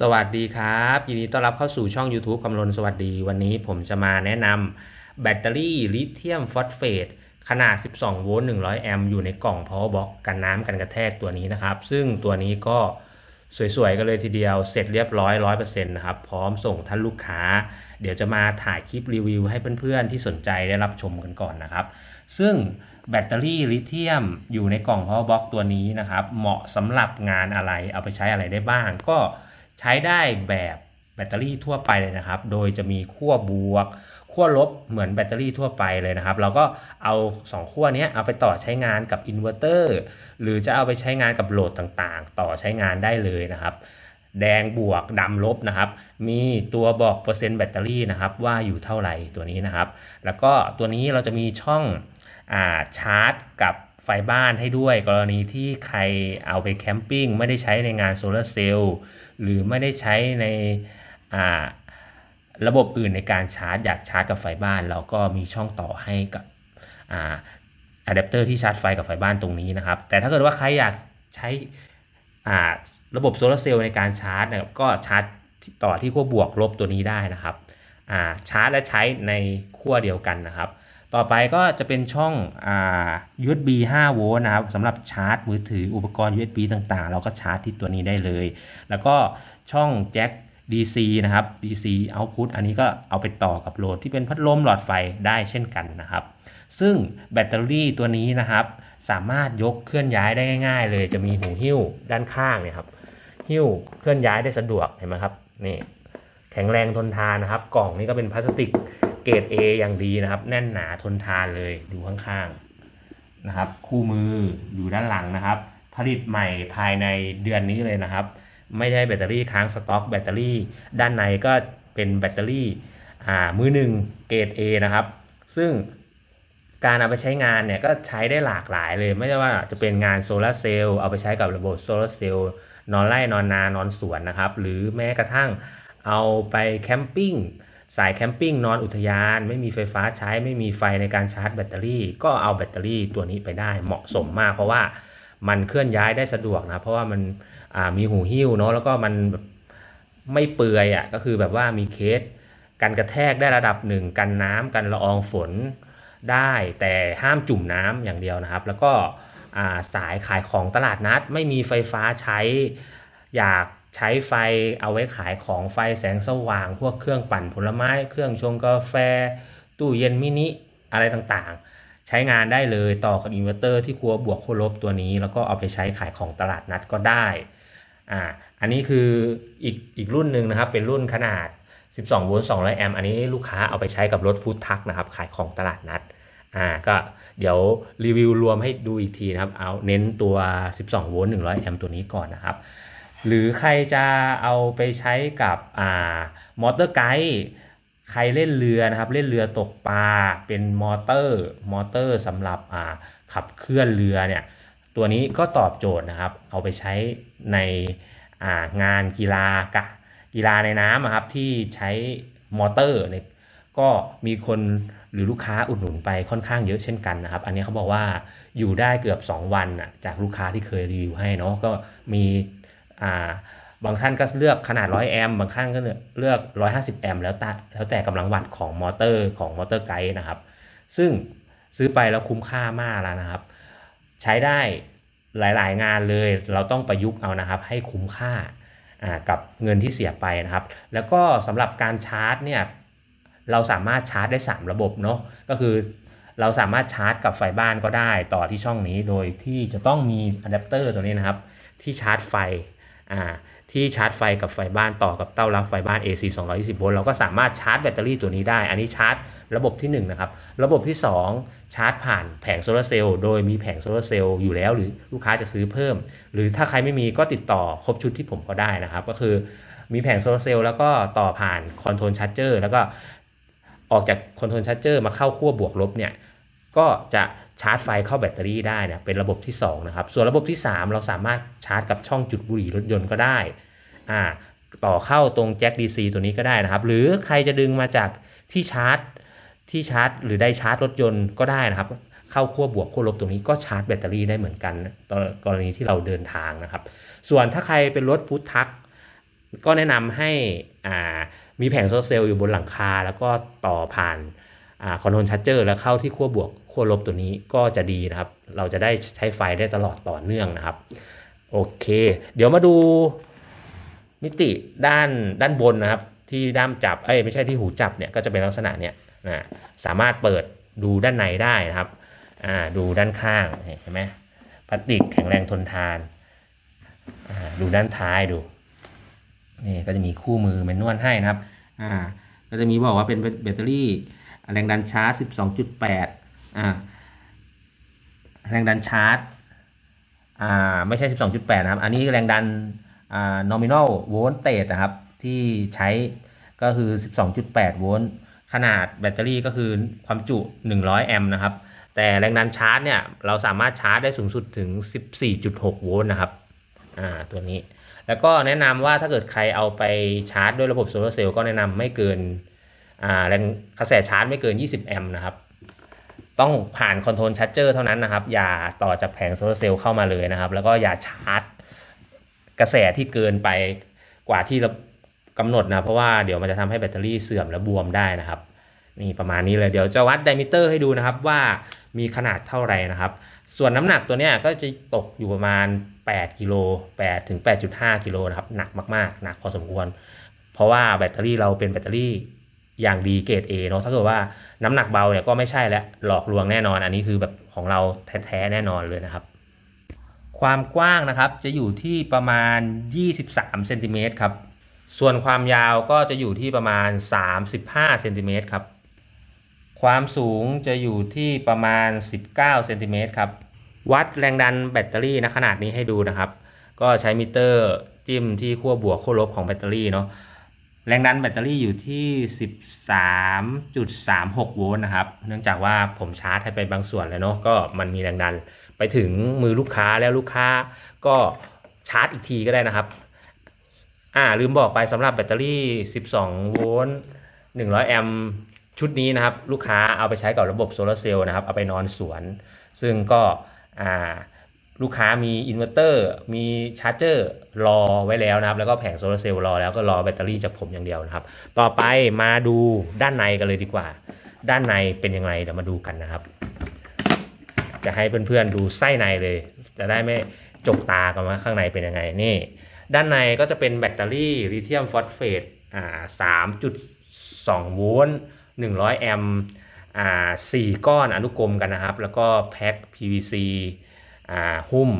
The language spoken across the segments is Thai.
สวัสดีครับ ยินดีต้อนรับเข้าสู่ช่อง YouTube กำลนสวัสดี วันนี้ผมจะมาแนะนำแบตเตอรี่ลิเธียมฟอสเฟตขนาด 12 โวลต์ 100 แอมป์อยู่ในกล่อง power box กันน้ำกันกระแทกตัวนี้นะครับ ซึ่งตัวนี้ก็สวยๆ กันเลยทีเดียว เสร็จเรียบร้อย 100%นะครับ พร้อมส่งท่านลูกค้า เดี๋ยวจะมาถ่ายคลิปรีวิวให้เพื่อนๆ ที่สนใจได้รับชมกันก่อนนะครับ ซึ่งแบตเตอรี่ลิเธียมอยู่ในกล่อง power box ตัวนี้นะครับ เหมาะสำหรับงานอะไร เอาไปใช้อะไรได้บ้าง ก็ ใช้ได้แบบแบตเตอรี่ทั่วไปเลยนะครับ โดยจะมีขั้วบวกขั้วลบเหมือนแบตเตอรี่ทั่วไปเลยนะครับ เราก็เอา 2 ขั้วนี้เอาไปต่อใช้งานกับอินเวอร์เตอร์หรือจะเอาไปใช้งานกับโหลดต่างๆ ต่อใช้งานได้เลยนะครับ แดงบวกดำลบนะครับ มีตัวบอกเปอร์เซ็นต์แบตเตอรี่นะครับ ว่าอยู่เท่าไหร่ตัวนี้นะครับ แล้วก็ตัวนี้เราจะมีช่องอาชาร์จกับไฟบ้านให้ด้วย กรณีที่ใครเอาไปแคมปิ้งไม่ได้ใช้ในงานโซลาร์เซลล์ หรือไม่ได้ใช้ในระบบอื่นในการชาร์จ อยากชาร์จกับไฟบ้าน เราก็มีช่องต่อให้กับอะแดปเตอร์ที่ชาร์จไฟกับไฟบ้านตรงนี้นะครับ แต่ถ้าเกิดว่าใครอยากใช้ระบบโซลาร์เซลล์ในการชาร์จเนี่ยก็ชาร์จต่อที่ขั้วบวกลบตัวนี้ได้นะครับชาร์จและใช้ในขั้วเดียวกันนะครับ ต่อไปก็จะเป็นช่องอ่า USB 5 โวลต์นะครับสำหรับชาร์จมือถืออุปกรณ์ USB ต่างๆ เราก็ชาร์จที่ตัวนี้ได้เลย แล้วก็ช่องแจ็ค DC นะครับ DC output อันนี้ก็เอาไปต่อกับโหลดที่เป็นพัดลมหลอดไฟได้เช่นกันนะครับ ซึ่งแบตเตอรี่ตัวนี้นะครับ สามารถยกเคลื่อนย้ายได้ง่าย ๆ เลยจะมีหูหิ้วด้านข้างเนี่ยครับหิ้วเคลื่อนย้ายได้สะดวกเห็นไหมครับนี่แข็งแรงทนทานนะครับ กล่องนี้ก็เป็นพลาสติก เกรด A อย่างดีนะครับ แน่นหนาทนทานเลยดูข้างๆนะครับ คู่มืออยู่ด้านหลังนะครับ ผลิตใหม่ภายในเดือนนี้เลยนะครับ ไม่ได้แบตเตอรี่ค้างสต็อก แบตเตอรี่ด้านในก็เป็นแบตเตอรี่อ่ามือหนึ่งเกรด A นะครับ ซึ่งการเอาไปใช้งานเนี่ยก็ใช้ได้หลากหลายเลย ไม่ใช่ว่าจะเป็นงานโซลาร์เซลล์เอาไปใช้กับระบบโซลาร์เซลล์นอนไร่นอนนานอนสวนนะครับ หรือแม้กระทั่งเอาไปแคมปิ้ง สายแคมปิ้งนอนอุทยาน ไม่มีไฟฟ้าใช้ไม่มีไฟในการชาร์จแบตเตอรี่ ก็เอาแบตเตอรี่ตัวนี้ไปได้เหมาะสมมาก เพราะว่ามันเคลื่อนย้ายได้สะดวกนะ เพราะว่ามันมีหูหิ้วเนาะแล้วก็มันแบบไม่เปื่อยอะ่ะก็คือแบบว่ามีเคสกันกระแทกได้ระดับหนึ่งกันน้ำกันละอองฝนได้แต่ห้ามจุ่มน้ำอย่างเดียวนะครับ แล้วก็สายขายของตลาดนัด ไม่มีไฟฟ้าใช้อยาก ใช้ไฟเอาไว้ขายของไฟแสงสว่าง พวกเครื่องปั่นผลไม้ เครื่องชงกาแฟ ตู้เย็นมินิอะไรต่างๆ ใช้งานได้เลยต่อกับอินเวอร์เตอร์ที่ครัวบวกขั้วลบตัวนี้ แล้วก็เอาไปใช้ขายของตลาดนัดก็ได้อ่าอันนี้คืออีกอีกรุ่นหนึ่งนะครับ เป็นรุ่นขนาด 12 โวลต์ 200 แอมป์อันนี้ลูกค้าเอาไปใช้กับรถฟู้ดทักนะครับ ขายของตลาดนัดอ่าก็เดี๋ยวรีวิวรวมให้ดูอีกทีนะครับ เอาเน้นตัว 12 โวลต์ 100 แอมป์ตัวนี้ก่อนนะครับ หรือใครจะเอาไปใช้กับอ่ามอเตอร์ไกด์ใครเล่นเรือนะครับ เล่นเรือตกปลาเป็นมอเตอร์ มอเตอร์สำหรับอ่าขับเคลื่อนเรือเนี่ยตัวนี้ก็ตอบโจทย์นะครับ เอาไปใช้ในอ่างานกีฬากะกีฬาในน้ำอะครับที่ใช้มอเตอร์เนี่ยก็มีคนหรือลูกค้าอุดหนุนไปค่อนข้างเยอะเช่นกันนะครับ อันนี้เขาบอกว่าอยู่ได้เกือบ 2 วันน่ะจากลูกค้าที่เคยรีวิวให้เนาะก็มี บางท่านก็เลือกขนาด 100 แอมป์บางท่านก็เลือก 150 แอมป์แล้วแต่แล้วแต่กำลังวัตต์ของมอเตอร์ของมอเตอร์ไกด์นะครับ ซึ่งซื้อไปแล้วคุ้มค่ามากแล้วนะครับ ใช้ได้หลาย ๆ งานเลย เราต้องประยุกต์เอานะครับ ให้คุ้มค่าากับเงินที่เสียไปนะครับ แล้วก็สำหรับการชาร์จเนี่ยเราสามารถชาร์จได้ 3 ระบบเนาะก็คือเราสามารถชาร์จกับไฟบ้านก็ได้ต่อที่ช่องนี้โดยที่จะต้องมีอะแดปเตอร์ตัวนี้นะครับ ที่ชาร์จไฟ ที่ชาร์จไฟกับไฟบ้านต่อกับเต้ารับไฟบ้าน AC 220 โวลต์เราก็สามารถชาร์จแบตเตอรี่ตัวนี้ได้ อันนี้ชาร์จระบบที่1นะครับ ระบบที่ 2 ชาร์จผ่านแผงโซลาร์เซลล์โดยมีแผงโซลาร์เซลล์อยู่แล้ว หรือลูกค้าจะซื้อเพิ่ม หรือถ้าใครไม่มีก็ติดต่อครบชุดที่ผมก็ได้นะครับ ก็คือมีแผงโซลาร์เซลล์แล้วก็ต่อผ่านคอนโทรลชาร์จเจอร์แล้วก็ออกจากคอนโทรลชาร์จเจอร์มาเข้าขั้วบวกลบเนี่ยก็จะ ชาร์จไฟเข้าแบตเตอรี่ได้เนี่ยเป็นระบบที่2นะครับส่วนระบบที่ 3 เราสามารถชาร์จกับช่องจุดบุหรี่รถยนต์ก็ได้อ่าต่อเข้าตรงแจ็ค DC ตัวนี้ก็ได้นะครับ หรือใครจะดึงมาจากที่ชาร์จที่ชาร์จ หรือได้ชาร์จรถยนต์ก็ได้นะครับ เข้าขั้วบวกขั้วลบตรงนี้ก็ชาร์จแบตเตอรี่ได้เหมือนกันตอนกรณีที่เราเดินทางนะครับ ส่วนถ้าใครเป็นรถฟู้ดทักก็แนะนำให้อ่ามีแผงโซลาร์เซลล์อยู่บนหลังคา แล้วก็ต่อผ่าน คอนโทรลชัตเจอร์แล้วเข้าที่ขั้วบวกขั้วลบตัวนี้ก็จะดีนะครับ เราจะได้ใช้ไฟได้ตลอดต่อเนื่องนะครับ โอเค เดี๋ยวมาดูมิติด้านด้านบนนะครับ ที่ด้ามจับเอ้ยไม่ใช่ที่หูจับเนี่ยก็จะเป็นลักษณะเนี่ยนะสามารถเปิดดูด้านในได้นะครับอ่าดูด้านข้างเห็นไหมพลาสติกแข็งแรงทนทานอ่าดูด้านท้ายดูนี่ก็จะมีคู่มือแมนนวลให้นะครับอ่าก็จะมีบอกว่าเป็นแบตเตอรี่ แรงดันชาร์จ 12.8 อ่า แรงดันชาร์จ อ่า ไม่ใช่ 12.8 นะครับ อันนี้แรงดัน อ่า nominal voltage นะครับ ที่ใช้ก็คือ 12.8 โวลต์ ขนาดแบตเตอรี่ก็คือความจุ 100 แอมป์นะครับ แต่แรงดันชาร์จเนี่ย เราสามารถชาร์จได้สูงสุดถึง 14.6 โวลต์นะครับ อ่า ตัวนี้ แล้วก็แนะนำว่าถ้าเกิดใครเอาไปชาร์จด้วยระบบโซลาร์เซลล์ก็แนะนำไม่เกิน แรงกระแสชาร์จไม่เกิน 20 แอมป์นะครับ ต้องผ่านคอนโทรลชัตเจอร์เท่านั้นนะครับ อย่าต่อจากแผงโซลาร์เซลล์เข้ามาเลยนะครับ แล้วก็อย่าชาร์จกระแสที่เกินไปกว่าที่เรากำหนดนะ เพราะว่าเดี๋ยวมันจะทำให้แบตเตอรี่เสื่อมและบวมได้นะครับ นี่ประมาณนี้เลย เดี๋ยวจะวัดไดมิเตอร์ให้ดูนะครับว่ามีขนาดเท่าไหร่นะครับ ส่วนน้ำหนักตัวเนี้ยก็จะตกอยู่ประมาณ 8กิโล8ถึง8.5กิโลนะครับ หนักมากๆ หนักพอสมควร เพราะว่าแบตเตอรี่เราเป็นแบตเตอรี่ อย่างดีเกรด A เนาะถ้าเกิดว่าน้ำหนักเบาเนี่ยก็ไม่ใช่แล้วหลอกลวงแน่นอน อันนี้คือแบบของเราแท้ๆแน่นอนเลยนะครับ ความกว้างนะครับจะอยู่ที่ประมาณ 23เซนติเมตรครับส่วนความยาวก็จะอยู่ที่ประมาณ 35เซนติเมตรครับความสูงจะอยู่ที่ประมาณ 19เซนติเมตรครับวัดแรงดันแบตเตอรี่ณขนาดนี้ให้ดูนะครับ ก็ใช้มิเตอร์จิ้มที่ขั้วบวกขั้วลบของแบตเตอรี่เนาะ แรงดันแบตเตอรี่อยู่ที่ 13.36 โวลต์นะครับ เนื่องจากว่าผมชาร์จให้ไปบางส่วนแล้วเนาะ ก็มันมีแรงดันไปถึงมือลูกค้าแล้วลูกค้าก็ชาร์จอีกทีก็ได้นะครับ อ่าลืมบอกไปสำหรับแบตเตอรี่ 12 โวลต์ 100 แอมป์ชุดนี้นะครับ ลูกค้าเอาไปใช้กับระบบโซลาร์เซลล์นะครับ เอาไปนอนสวน ซึ่งก็อ่า ลูกค้ามีอินเวอร์เตอร์มีชาร์จเจอร์รอไว้แล้วนะครับ แล้วก็แผงโซลาร์เซลล์รอแล้วก็รอแบตเตอรี่จากผมอย่างเดียวนะครับ ต่อไปมาดูด้านในกันเลยดีกว่า ด้านในเป็นยังไงเดี๋ยวมาดูกันนะครับ จะให้เพื่อนๆดูไส้ในเลย จะได้ไม่จกตากันว่าข้างในเป็นยังไงนี่ ด้านในก็จะเป็นแบตเตอรี่ลิเธียมฟอสเฟตอ่าสามจุดสองโวลต์หนึ่งร้อยแอมป์อ่าสี่ก้อนอนุกรมกันนะครับ แล้วก็แพ็ค PVC หุ้ม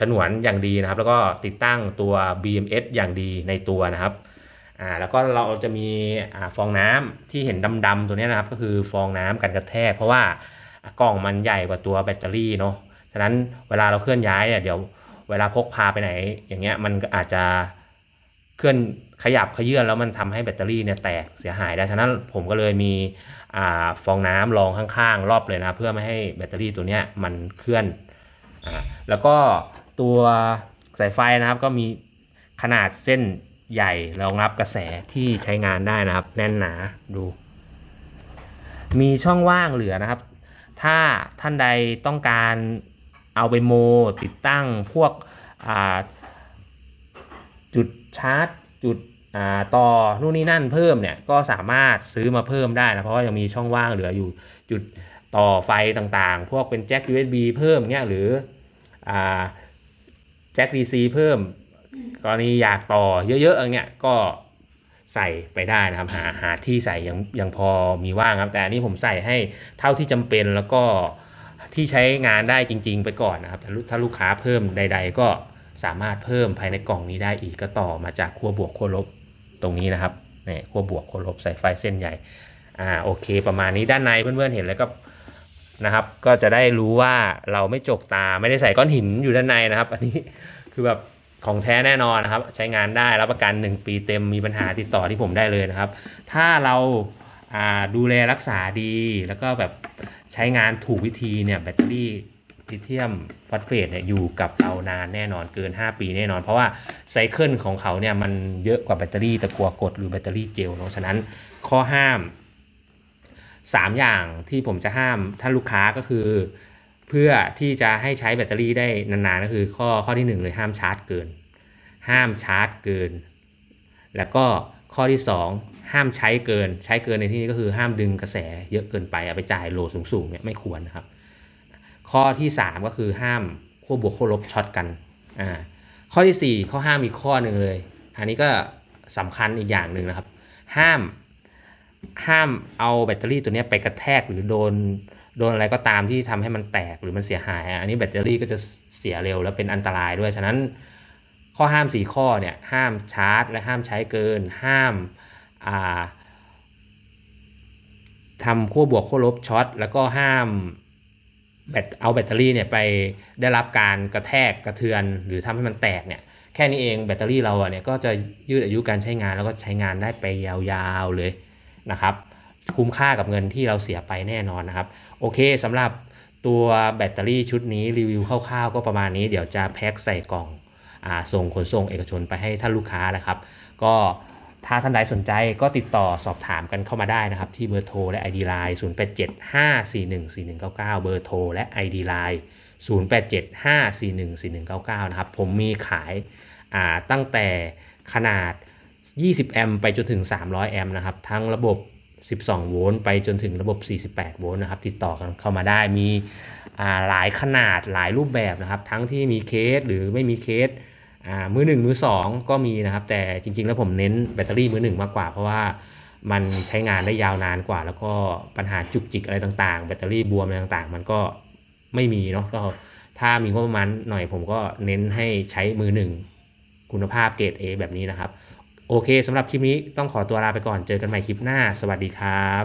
ฉนวนอย่างดีนะครับ แล้วก็ติดตั้งตัว BMS อย่างดีในตัวนะครับ่าแล้วก็เราจะมีอฟองน้ำที่เห็นดำๆตัวนี้นะครับ ก็คือฟองน้ำกันกระแทก เพราะว่ากล่องมันใหญ่กว่าตัวแบตเตอรี่เนาะฉะนั้นเวลาเราเคลื่อนย้ายเนี่ยเดี๋ยวเวลาพกพาไปไหน อย่างเงี้ยมันอาจจะเคลื่อนขยับขยื่นแล้วมันทำให้แบตเตอรี่เนี่ยแตกเสียหายได้ฉะนั้นผมก็เลยมีอฟองน้ำรองข้างๆ รอบเลยนะ เพื่อไม่ให้แบตเตอรี่ตัวเนี้ยมันเคลื่อน อ่าแล้วก็ตัวสายไฟนะครับก็มีขนาดเส้นใหญ่รองรับกระแสที่ใช้งานได้นะครับ แน่นหนาดู มีช่องว่างเหลือนะครับ ถ้าท่านใดต้องการเอาไปโม ติดตั้งพวกจุดชาร์จ จุดต่อนู่นนี่นั่นเพิ่มเนี่ยก็สามารถซื้อมาเพิ่มได้นะเพราะว่ายังมีช่องว่างเหลืออยู่จุด ต่อไฟต่างๆ พวกเป็นแจ็ค USB เพิ่มเนี่ยหรืออแจ็ค DC เพิ่ม กรณีอยากต่อเยอะๆอย่างเงี้ยก็ใส่ไปได้นะครับหาหาที่ใส่ยังยังพอมีว่างครับ แต่อันนี้ผมใส่ให้เท่าที่จำเป็นแล้วก็ที่ใช้งานได้จริง ๆ ไปก่อนนะครับแต่ถ้าลูกค้าเพิ่มใด ๆ ก็สามารถเพิ่มภายในกล่องนี้ได้อีกก็ต่อมาจากขั้วบวกขั้วลบตรงนี้นะครับเนี่ยขั้วบวกขั้วลบใส่ไฟเส้นใหญ่อ่าโอเค ประมาณนี้ด้านในเพื่อนๆเห็นแล้วก็ นะครับ ก็จะได้รู้ว่าเราไม่จกตาไม่ได้ใส่ก้อนหินอยู่ด้านในนะครับ อันนี้คือแบบของแท้แน่นอนนะครับ ใช้งานได้รับประกัน 1 ปีเต็มมีปัญหาติดต่อที่ผมได้เลยนะครับ ถ้าเราดูแลรักษาดีแล้วก็แบบใช้งานถูกวิธีเนี่ยแบตเตอรี่ลิเธียมฟอสเฟตเนี่ยอยู่กับเรานานแน่นอนเกิน 5 ปีแน่นอน เพราะว่าไซเคิลของเขาเนี่ยมันเยอะกว่าแบตเตอรี่ตะกัวกดหรือแบตเตอรี่เจลเนาะฉะนั้นข้อห้าม สามอย่างที่ผมจะห้ามท่านลูกค้าก็คือ เพื่อที่จะให้ใช้แบตเตอรี่ได้นานๆก็คือข้อข้อที่หนึ่งเลยห้ามชาร์จเกิน ห้ามชาร์จเกิน แล้วก็ข้อที่สองห้ามใช้เกิน ใช้เกินในที่นี้ก็คือห้ามดึงกระแสเยอะเกินไปเอาไปจ่ายโหลดสูงๆเนี่ยไม่ควรนะครับ ข้อที่สามก็คือห้ามขั้วบวกขั้วลบช็อตกันอ่าข้อที่สี่ข้อห้ามอีกข้อหนึ่งเลย อันนี้ก็สำคัญอีกอย่างหนึ่งนะครับ ห้าม ห้ามเอาแบตเตอรี่ตัวนี้ไปกระแทกหรือโดนโดนอะไรก็ตามที่ทำให้มันแตกหรือมันเสียหายอะอันนี้แบตเตอรี่ก็จะเสียเร็วแล้วเป็นอันตรายด้วย ฉะนั้นข้อห้ามสี่ข้อเนี่ยห้ามชาร์จ และห้ามใช้เกิน ห้ามาทำขั้วบวกขั้วลบช็อตแล้วก็ห้ามแบตเอาแบตเตอรี่เนี่ยไปได้รับการกระแทกกระเทือนหรือทำให้มันแตกเนี่ยแค่นี้เองแบตเตอรี่เราอะเนี่ยก็จะยืดอายุการใช้งานแล้วก็ใช้งานได้ไปยาวๆเลย นะครับ คุ้มค่ากับเงินที่เราเสียไปแน่นอนนะครับ โอเคสำหรับตัวแบตเตอรี่ชุดนี้รีวิวคร่าวๆก็ประมาณนี้เดี๋ยวจะแพ็คใส่กล่องอส่งขนส่งเอกชนไปให้ท่านลูกค้านะครับ ก็ถ้าท่านใดสนใจก็ติดต่อสอบถามกันเข้ามาได้นะครับ ที่เบอร์โทรและ ID Line 0875414199 เบอร์โทรและ ID Line 0875414199 นะครับ ผมมีขายตั้งแต่ขนาด 20 แอมป์ไปจนถึง 300 แอมป์นะครับ ทั้งระบบ 12 โวลต์ไปจนถึงระบบ 48 โวลต์นะครับ ติดต่อกันเข้ามาได้มีหลายขนาดหลายรูปแบบนะครับ ทั้งที่มีเคสหรือไม่มีเคสมือหนึ่งมือสองก็มีนะครับ แต่จริง ๆ แล้วผมเน้นแบตเตอรี่มือหนึ่งมากกว่า เพราะว่ามันใช้งานได้ยาวนานกว่า แล้วก็ปัญหาจุกจิกอะไรต่างๆ แบตเตอรี่บวมอะไรต่างๆ มันก็ไม่มีเนาะก็ถ้ามีงบประมาณหน่อยผมก็เน้นให้ใช้มือหนึ่งคุณภาพเกรด A แบบนี้นะครับ โอเคสำหรับคลิปนี้ต้องขอตัวลาไปก่อนเจอกันใหม่คลิปหน้า สวัสดีครับ